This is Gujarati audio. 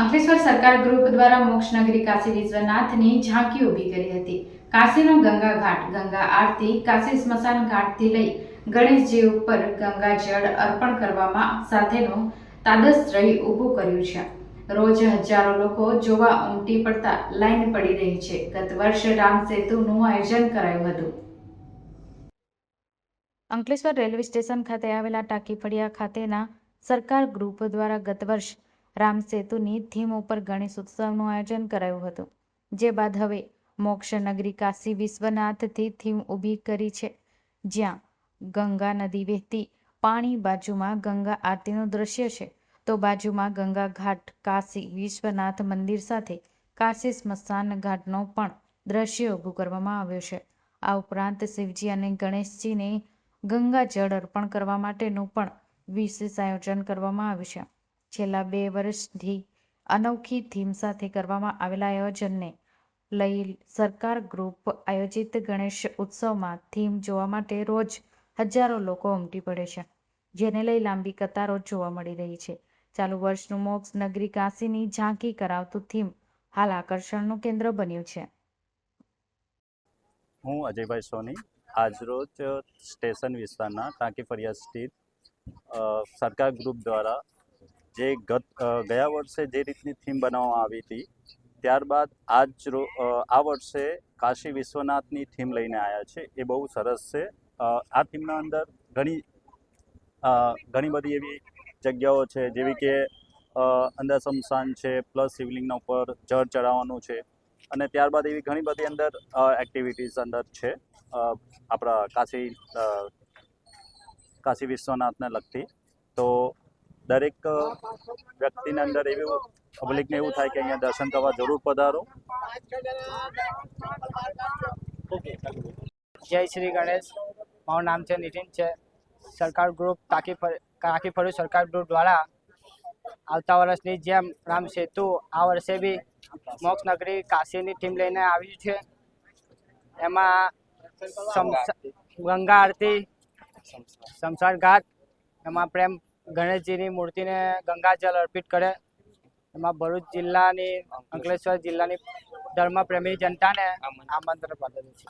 અંકલેશ્વર સરકાર ગ્રુપ દ્વારા મોક્ષનગરી કાશી વિશ્વનાથની ઝાંકી ઊભી કરી હતી. કાશીનો ગંગા ઘાટ, ગંગા આરતી, કાશી સ્મશાન ઘાટથી લઈ ગણેશજી ઉપર ગંગા જળ અર્પણ કરવામાં સાથેનું તાદસ્ત્રય ઊભું કર્યું છે. રોજ હજારો લોકો જોવા ઉમટી પડતા લાઈન પડી રહી છે. ગત વર્ષે રામ સેતુનું આયોજન કરાયું હતું. અંકલેશ્વર રેલવે સ્ટેશન ખાતે આવેલા ટાંકી ફળિયા ખાતેના સરકાર ગ્રુપ દ્વારા ગત વર્ષ રામ સેતુની થીમ ઉપર ગણેશ ઉત્સવનું આયોજન કરાયું હતું, જે બાદ હવે મોક્ષ નગરી કાશી વિશ્વનાથથી થીમ ઊભી કરી છે. જ્યાં ગંગા નદી વહેતી પાણી બાજુમાં ગંગા આરતીનું દ્રશ્ય છે, તો બાજુમાં ગંગા ઘાટ, કાશી વિશ્વનાથ મંદિર સાથે કાશી સ્મશાન ઘાટનો પણ દ્રશ્ય ઊભું કરવામાં આવ્યું છે. આ ઉપરાંત શિવજી અને ગણેશજીને ગંગા જળ અર્પણ કરવા માટેનું પણ વિશેષ આયોજન કરવામાં આવ્યું છે. છેલ્લા બે વર્ષથી અનોખી થીમ સાથે કરવામાં આવેલા આયોજનને લઈ સરકાર ગ્રુપ આયોજિત ગણેશ ઉત્સવમાં થીમ જોવા માટે રોજ હજારો લોકો ઉમટી પડે છે, જેને લઈ લાંબી કતારો જોવા મળી રહી છે. ચાલુ વર્ષનું મોક્ષ નગરી કાશીની ઝાંકી કરાવતું થીમ હાલ આકર્ષણનું કેન્દ્ર બન્યું છે. હું અજયભાઈ સોની આજરોજ સ્ટેશન વિસ્તારના ટાંકી ફરિયા સ્થિત સરકાર ગ્રુપ દ્વારા જે ગત ગયા વર્ષે જે રીતની થીમ બનાવવામાં આવી હતી, ત્યારબાદ આજ આ વર્ષે કાશી વિશ્વનાથની થીમ લઈને આવ્યા છે. એ બહુ સરસ છે. આ થીમના અંદર ઘણી ઘણી બધી એવી જગ્યાઓ છે, જેવી કે અંદર શમશાન છે, પ્લસ શિવલિંગના ઉપર જળ ચડાવવાનું છે અને ત્યારબાદ એવી ઘણી બધી અંદર એક્ટિવિટીઝ અંદર છે આપણા કાશી કાશી વિશ્વનાથને લગતી. તો દરેક વ્યક્તિની અંદર એવું પબ્લિકને એવું થાય કે અહીંયા દર્શન કરવા જરૂર પધારો. જય શ્રી ગણેશ. મારું નામ છે નિતિન છે. સરકાર ગ્રુપ કાકી ફર કાકી ફળુ સરકાર ગ્રુપ દ્વારા આવતા વર્ષની જેમ રામ સેતુ આ વર્ષે બી મોક્ષ નગરી કાશીની ટીમ લઈને આવ્યું છે. એમાં ગંગા આરતી સંસાર ઘાટ એમાં પ્રેમ ગણેશજીની મૂર્તિને ગંગાજળ અર્પિત કરે. એમાં ભરૂચ જિલ્લાની, અંકલેશ્વર જિલ્લાની ધર્મ પ્રેમી જનતાને આમંત્રણ પાઠવે છે.